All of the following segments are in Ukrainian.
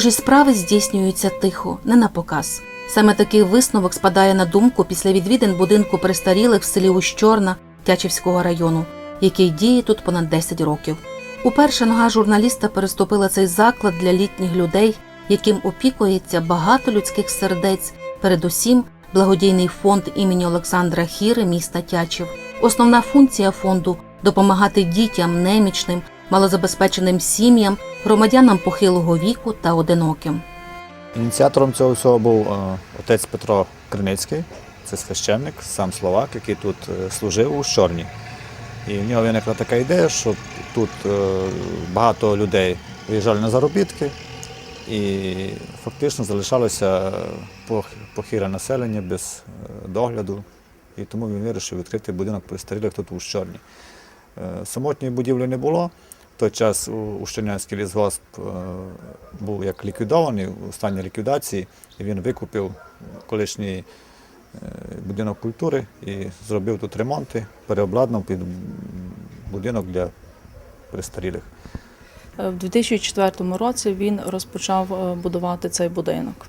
Божі справи здійснюються тихо, не на показ. Саме такий висновок спадає на думку після відвідин будинку престарілих в селі Ущорна Тячівського району, який діє тут понад 10 років. Уперше нога журналіста переступила цей заклад для літніх людей, яким опікується багато людських сердець, передусім благодійний фонд імені Олександра Хіри міста Тячів. Основна функція фонду допомагати дітям, немічним, малозабезпеченим сім'ям, громадянам похилого віку та одиноким. Ініціатором цього всього був е, отець Петро Криницький, це священник, сам словак, який тут е, служив у Щорні. І в нього виникла така ідея, що тут е, багато людей виїжджали на заробітки, і фактично залишалося пох- похиле населення без догляду. І тому він вирішив відкрити будинок престарілих тут у Щорні. Самотньої будівлі не було. Той час у- Ущернянський лісгосп е, був як ліквідований у стані ліквідації, і він викупив колишній е, будинок культури і зробив тут ремонти, переобладнав під будинок для престарілих. Е, В 2004 році він розпочав будувати цей будинок.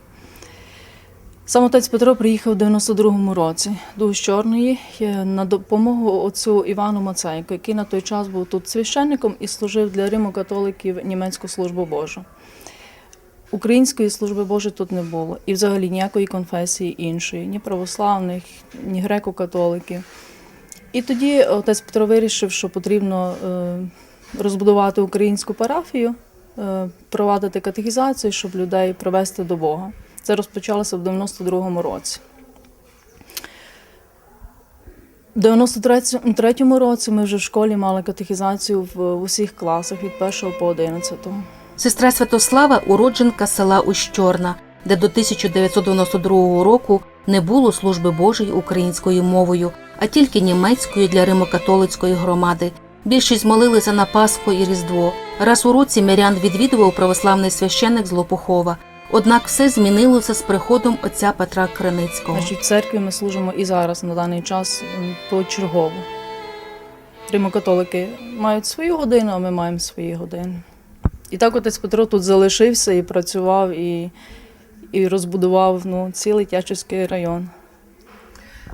Сам отець Петро приїхав у 92-му році до Чорної на допомогу отцю Івану Мацейко, який на той час був тут священником і служив для Римо-католиків німецьку службу Божу. Української служби Божої тут не було, і взагалі ніякої конфесії іншої, ні православних, ні греко-католиків. І тоді отець Петро вирішив, що потрібно е, розбудувати українську парафію, е, провадити катехізацію, щоб людей привести до Бога. Це розпочалося в 92-му році. В 93-му році ми вже в школі мали катехізацію в усіх класах від 1 по 11. Сестра Святослава уродженка села Ущорна, де до 1992 року не було служби Божої українською мовою, а тільки німецькою для римокатолицької громади. Більшість молилися на Пасху і Різдво. Раз у році мирян відвідував православний священник з Лопухова. Однак все змінилося з приходом отця Петра Криницького. Значить, в церкві ми служимо і зараз на даний час почергово. Римокатолики мають свою годину, а ми маємо свої години. І так отець Петро тут залишився і працював, і, і розбудував ну, цілий Тячівський район.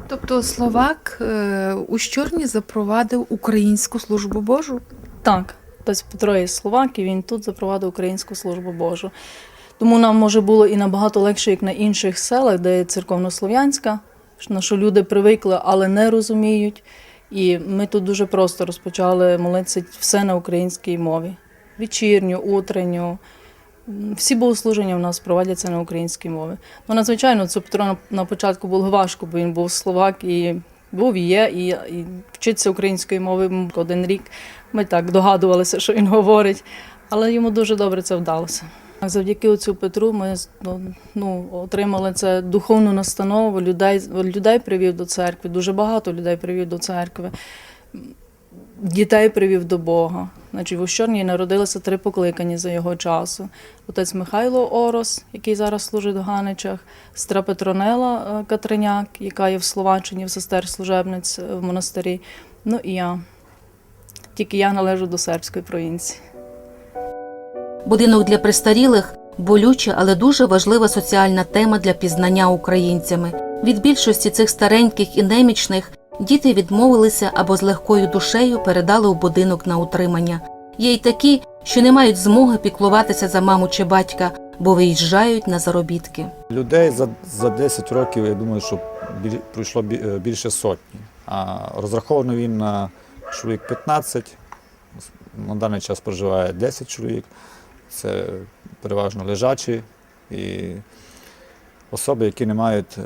Тобто Словак е, у Щорні запровадив українську службу Божу. Так, отець Петро є словак, і він тут запровадив українську службу Божу. Тому нам може було і набагато легше, як на інших селах, де церковнослов'янська, на що люди привикли, але не розуміють. І ми тут дуже просто розпочали молитися все на українській мові. Вечірню, утренню. Всі богослуження в нас проводяться на українській мові. Ну, надзвичайно, це Петро на, початку було важко, бо він був словак і був і є, і, і вчитися української мови один рік. Ми так догадувалися, що він говорить, але йому дуже добре це вдалося. Завдяки оцю Петру ми ну, отримали це духовну настанову, людей, людей привів до церкви, дуже багато людей привів до церкви, дітей привів до Бога. Значить, в Ущорні народилося три покликання за його часу. Отець Михайло Орос, який зараз служить в Ганичах, сестра Петронела е, Катриняк, яка є в Словаччині, в сестер служебниць е, в монастирі. Ну і я. Тільки я належу до сербської провінції. Будинок для престарілих болюча, але дуже важлива соціальна тема для пізнання українцями. Від більшості цих стареньких і немічних діти відмовилися або з легкою душею передали у будинок на утримання. Є й такі, що не мають змоги піклуватися за маму чи батька, бо виїжджають на заробітки. Людей за, за 10 років, я думаю, що пройшло е, більше сотні. А розраховано він на чоловік 15. На даний час проживає 10 чоловік. Це переважно лежачі і особи, які не мають е,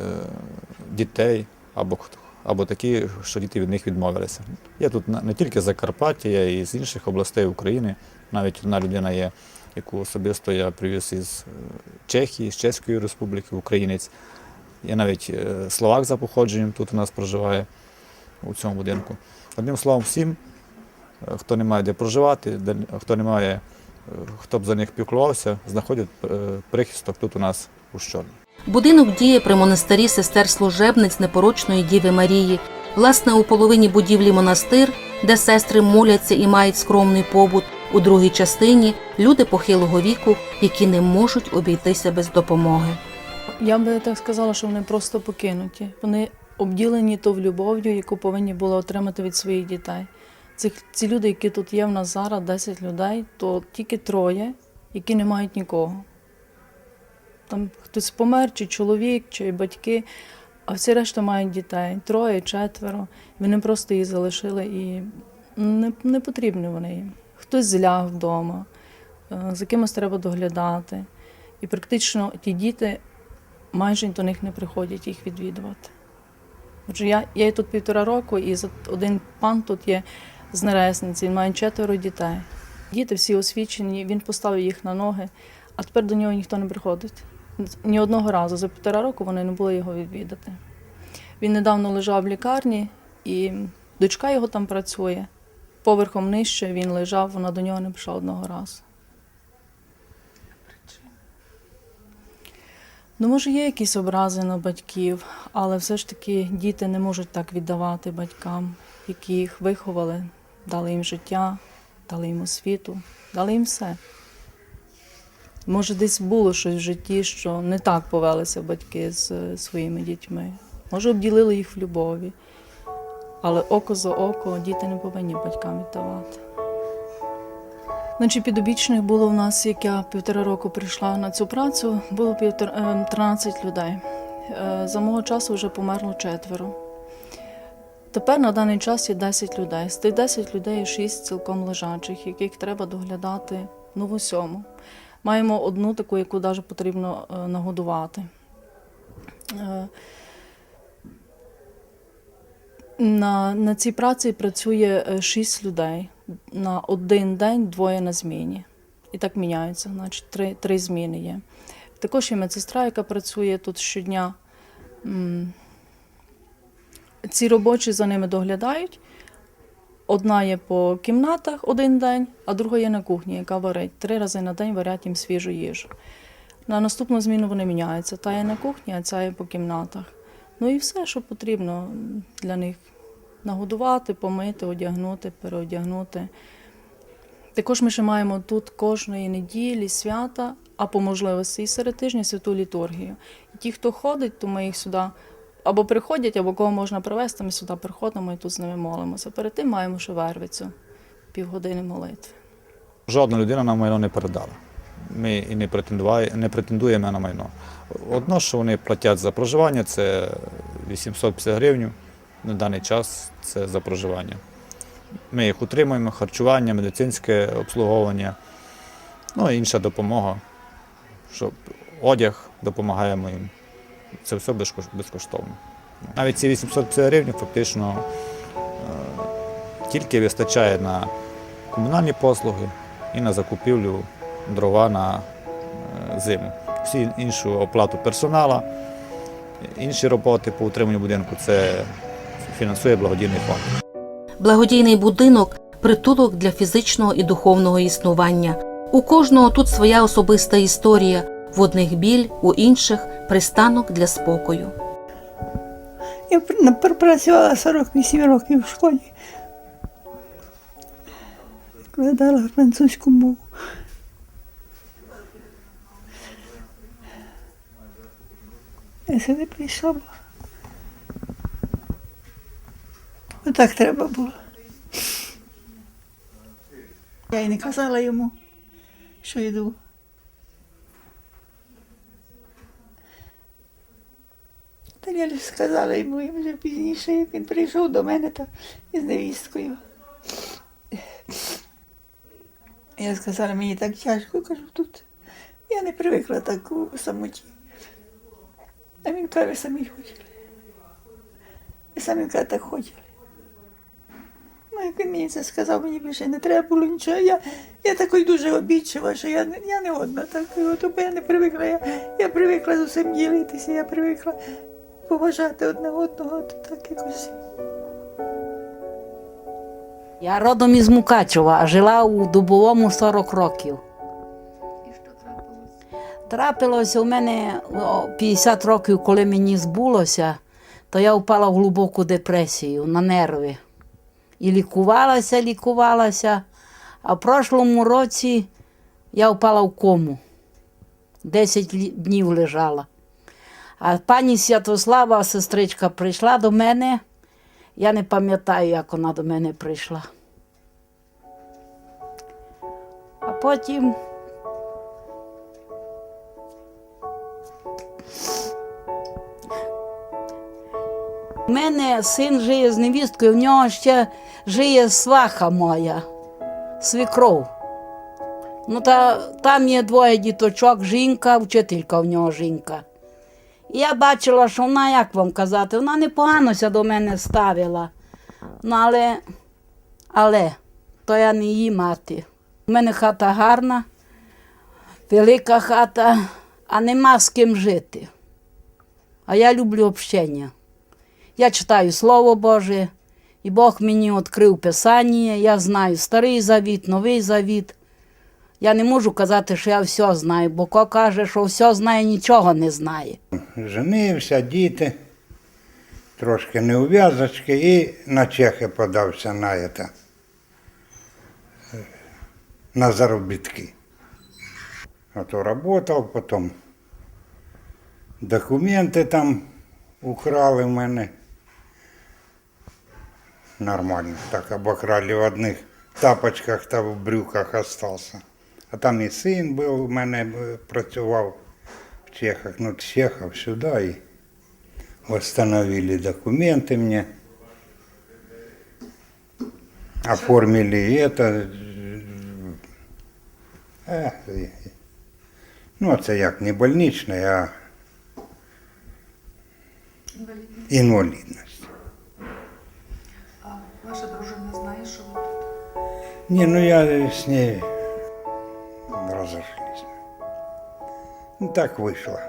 дітей або, або такі, що діти від них відмовилися. Є тут не тільки Закарпаття, є і з інших областей України. Навіть одна людина є, яку особисто я привіз із е, Чехії, з Чеської Республіки, українець. Є навіть е, словак за походженням тут у нас проживає у цьому будинку. Одним словом, всім, хто не має де проживати, хто не має, хто б за них піклувався, знаходять е, прихисток тут у нас у Щорні. Будинок діє при монастирі сестер служебниць непорочної Діви Марії. Власне, у половині будівлі монастир, де сестри моляться і мають скромний побут, У другій частині люди похилого віку, які не можуть обійтися без допомоги. Я би так сказала, що вони просто покинуті. Вони обділені то в любов'ю, яку повинні були отримати від своїх дітей. Цих, ці люди, які тут є в нас зараз, 10 людей, то тільки троє, які не мають нікого. Там хтось помер, чи чоловік, чи батьки, а всі решта мають дітей. Троє, четверо. Вони просто їх залишили і не, не потрібні вони їм. Хтось зляг вдома, е, за кимось треба доглядати. І практично ті діти майже до них не приходять їх відвідувати. Отже, я, я тут півтора року, і один пан тут є з Нересниці, він має четверо дітей. Діти всі освічені, він поставив їх на ноги, а тепер до нього ніхто не приходить. Ні одного разу за півтора року вони не були його відвідати. Він недавно лежав в лікарні, і дочка його там працює. Поверхом нижче він лежав, вона до нього не прийшла одного разу. Ну, може, є якісь образи на батьків, але все ж таки діти не можуть так віддавати батькам, які їх виховали, дали їм життя, дали їм освіту, дали їм все. Може, десь було щось в житті, що не так повелися батьки з своїми дітьми. Може, обділили їх в любові. Але око за око діти не повинні батькам віддавати. Значить, підопічних було в нас, як я півтора року прийшла на цю працю, було півтора, е, 13 людей. Е, За мого часу вже померло четверо. Тепер на даний час є 10 людей. З тих 10 людей є 6 цілком лежачих, яких треба доглядати ну, в усьому. Маємо одну таку, яку навіть потрібно е, нагодувати. Е, На, на цій праці працює е, шість людей. На один день двоє на зміні. І так міняються, значить, три, три зміни є. Також є медсестра, яка працює тут щодня. Ці робочі за ними доглядають. Одна є по кімнатах один день, а друга є на кухні, яка варить. Три рази на день варять їм свіжу їжу. На наступну зміну вони міняються. Та є на кухні, а ця є по кімнатах. Ну і все, що потрібно для них нагодувати, помити, одягнути, переодягнути. Також ми ще маємо тут кожної неділі свята, а по можливості і серед тижня святу літургію. І ті, хто ходить, то ми їх сюди або приходять, або кого можна привезти, ми сюди приходимо і тут з ними молимося. Перед тим маємо ще вервицю, півгодини молитви. Жодна людина нам майно не передала. Ми і не, не претендуємо на майно. Одно, що вони платять за проживання, це 850 гривень. На даний час це за проживання. Ми їх утримуємо, харчування, медицинське обслуговування, ну і інша допомога, щоб одяг допомагаємо їм. Це все безкоштовно. Навіть ці 850 гривень фактично е, тільки вистачає на комунальні послуги і на закупівлю дрова на е, зиму. Всі іншу оплату персонала, інші роботи по утриманню будинку це фінансує благодійний фонд. Благодійний будинок притулок для фізичного і духовного існування. У кожного тут своя особиста історія, в одних біль, у інших пристанок для спокою. Я пр- пропрацювала 48 років в школі. Викладала французьку мову. Я сюди прийшла. Отак треба було. Я й не казала йому, що йду. Я сказала йому, і вже пізніше, як він прийшов до мене та із невісткою. Я сказала, мені так тяжко, кажу, тут. Я не привикла так у самоті. А він каже, самі хотіли. Ви самі каже, так хотіли. Ну, як він мені це сказав, мені більше не треба було нічого. Я, я такий дуже обідчива, що я, я не одна так. Бо я не привикла. Я, я привикла з усім ділитися, я привикла поважати одне одного, то так якось. Я родом із Мукачева, а жила у Дубовому 40 років. І що трапилося? Трапилося у мене 50 років, коли мені збулося, то я впала в глибоку депресію на нерви. І лікувалася, лікувалася, А в прошлому році я впала в кому. Десять лі- днів лежала. А пані Святослава, сестричка, прийшла до мене. Я не пам'ятаю, як вона до мене прийшла. А потім У мене син жиє з невісткою, в нього ще жиє сваха моя, свікров. Ну, та, там є двоє діточок, жінка, вчителька в нього жінка. Я бачила, що вона, як вам казати, вона непоганося до мене ставила. Ну, але, але, то я не її мати. У мене хата гарна, велика хата, а нема з ким жити. А я люблю общення. Я читаю Слово Боже, і Бог мені відкрив Писання, я знаю Старий Завіт, Новий Завіт. Я не можу казати, що я все знаю, бо ко каже, що все знає, нічого не знає. Женився, діти, трошки неув'язочки і на Чехи подався на, это, на заробітки. Ото работав, потім документи там украли в мене. Нормально, так обокрали в одних тапочках та в брюках остався. А там і син був, у мене працював в Чехах, ну, с Чехов сюда и восстановили документы мне, оформили это. Е, і- ну, це як не больничне, а інвалідність. А ваша дружина знає, що ви Не, ну я с ней так вышло.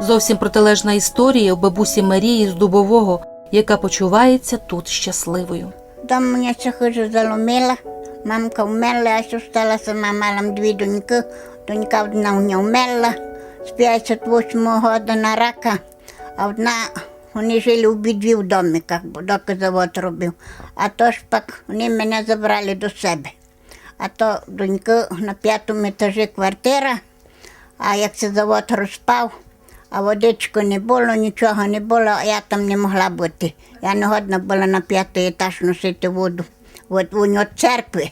Зовсім протилежна історія у бабусі Марії з Дубового, яка почувається тут щасливою. Там мене се хижа заломила, мамка умерла, аз остала сама, малам дві доньки, донька одна у неї умерла, з 58 года на рака, а одна, вони жили обидві в домиках, бо доки завод робив. А то ж пак вони мене забрали до себе. А то доньки на п'ятому етажі квартира, а як це завод розпав, а водички не було, нічого не було, а я там не могла бути. Я не годна була на п'ятий етаж носити воду от, у нього церкви.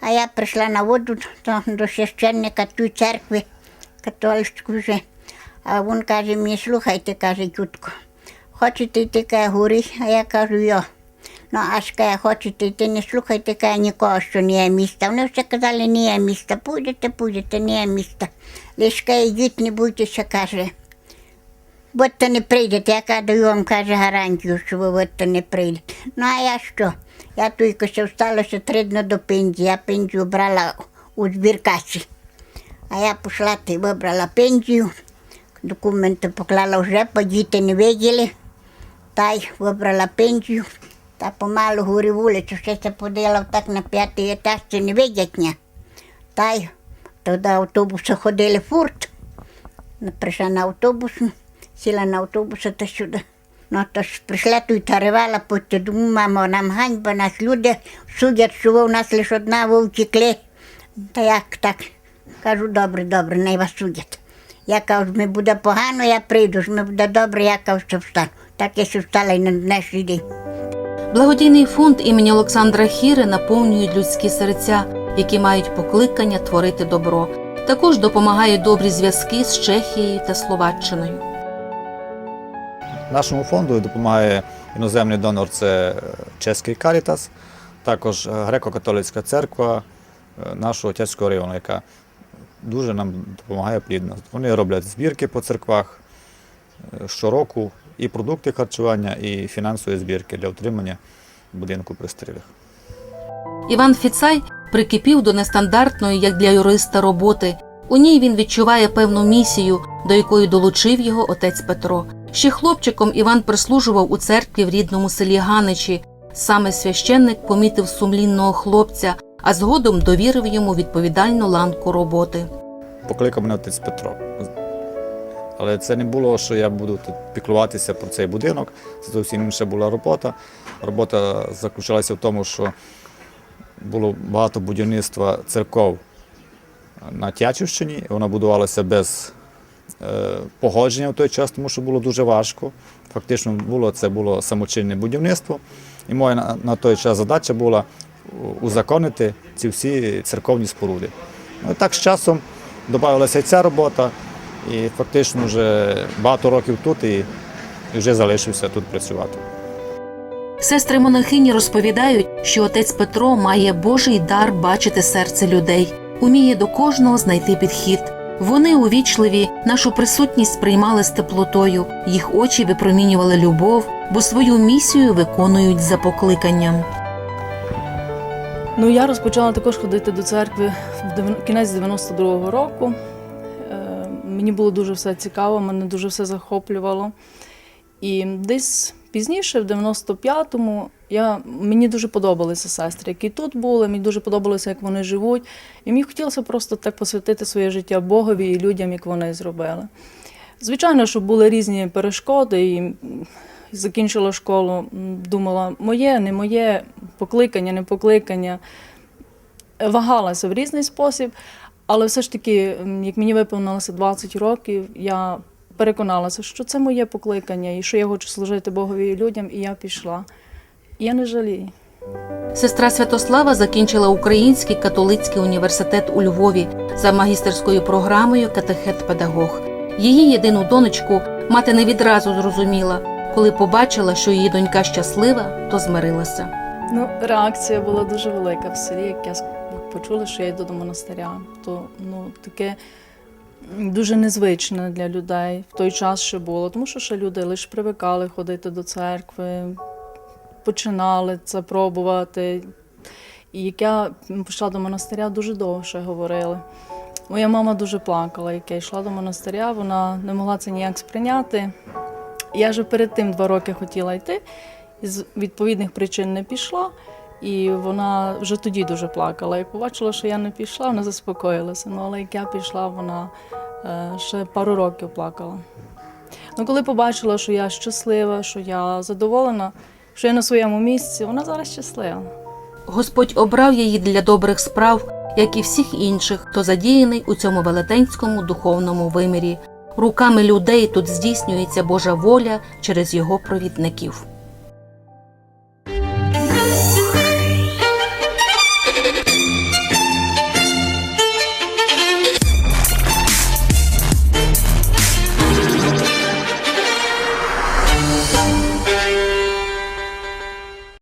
А я прийшла на воду то, до священника тої церкви, католицької вже. А він каже мені, слухайте, каже, тютко, хочете йти горі? А я кажу, йо. Ну, аж каже, хочете йти, не слухайте, каже, нікого, що не є міста. Вони все казали, не є міста. Пуйдете, не є міста. Лише каже, йдіть, не бойтеся, каже. Будьте не прийдете, я даю вам каже гарантію, що ви будьте не прийдете. Ну а я що? Я тільки що всталося три дні до пенсії. Я пенсію брала у збіркасі. А я пішла ти вибрала пенсію, документи поклала вже, бо діти не виділи. Та й вибрала пенсію. Та помалу горі вулицю, ще се подила так на п'ятий етаж, це не видять ні. Та й тоді автобуси ходили фурт. Прийшла на автобус, сіла на автобус та сюди. Ну, то ж прийшла тут та ревала, потім думаю, мамо, нам ганьба, нас люди судять, що у нас лише одна, втекли. Та як так? Кажу, добре, добре, не вас судять. Я кажу, ми буде погано, я прийду, ж ми буде добре, я кажу, що встану. Так я ще встала і на день. Благодійний фонд імені Олександра Хіри наповнюють людські серця, які мають покликання творити добро. Також допомагає добрі зв'язки з Чехією та Словаччиною. Нашому фонду допомагає іноземний донор це Чеський Карітас, також е, греко-католицька церква е, нашого Тячського району, яка дуже нам допомагає плідно. Вони роблять збірки по церквах е, щороку, і продукти харчування, і фінансові збірки для утримання будинку пристарілих. Іван Фіцай прикипів до нестандартної, як для юриста, роботи. У ній він відчуває певну місію, до якої долучив його отець Петро. Ще хлопчиком Іван прислужував у церкві в рідному селі Ганичі. Саме священник помітив сумлінного хлопця, а згодом довірив йому відповідальну ланку роботи. Покликав мене отець Петро. Але це не було, що я буду тут піклуватися про цей будинок. Це зовсім інша була робота. Робота заключалася в тому, що було багато будівництва церков на Тячівщині. Вона будувалася без е, погодження в той час, тому що було дуже важко. Фактично було це було самочинне будівництво. І моя на, на той час задача була узаконити ці всі церковні споруди. Ну, і так з часом додавалася і ця робота, і фактично вже багато років тут і, вже залишився тут працювати. Сестри монахині розповідають, що отець Петро має Божий дар бачити серце людей, уміє до кожного знайти підхід. Вони увічливі, нашу присутність сприймали з теплотою, їх очі випромінювали любов, бо свою місію виконують за покликанням. Ну, я розпочала також ходити до церкви в кінець 92-го року. Мені було дуже все цікаво, мене дуже все захоплювало. І десь пізніше, в 95-му, я, мені дуже подобалися сестри, які тут були, мені дуже подобалося, як вони живуть. І мені хотілося просто так посвятити своє життя Богові і людям, як вони зробили. Звичайно, що були різні перешкоди, і закінчила школу, думала, моє, не моє, покликання, не покликання. Вагалася в різний спосіб, але все ж таки, як мені виповнилося 20 років, я переконалася, що це моє покликання і що я хочу служити Богові і людям, і я пішла. І я не жалію. Сестра Святослава закінчила Український католицький університет у Львові за магістерською програмою катехет-педагог. Її єдину донечку мати не відразу зрозуміла. Коли побачила, що її донька щаслива, то змирилася. Ну, реакція була дуже велика в селі, як я почула, що я йду до монастиря. То ну, таке дуже незвичне для людей в той час ще було, тому що ще люди лише привикали ходити до церкви, починали це пробувати. І як я пішла до монастиря, дуже довго ще говорили. Моя мама дуже плакала, як я йшла до монастиря, вона не могла це ніяк сприйняти. Я вже перед тим два роки хотіла йти, і з відповідних причин не пішла. І вона вже тоді дуже плакала. Як побачила, що я не пішла, вона заспокоїлася. Ну, але як я пішла, вона е, ще пару років плакала. Ну, коли побачила, що я щаслива, що я задоволена, що я на своєму місці, вона зараз щаслива. Господь обрав її для добрих справ, як і всіх інших, хто задіяний у цьому велетенському духовному вимірі. Руками людей тут здійснюється Божа воля через його провідників.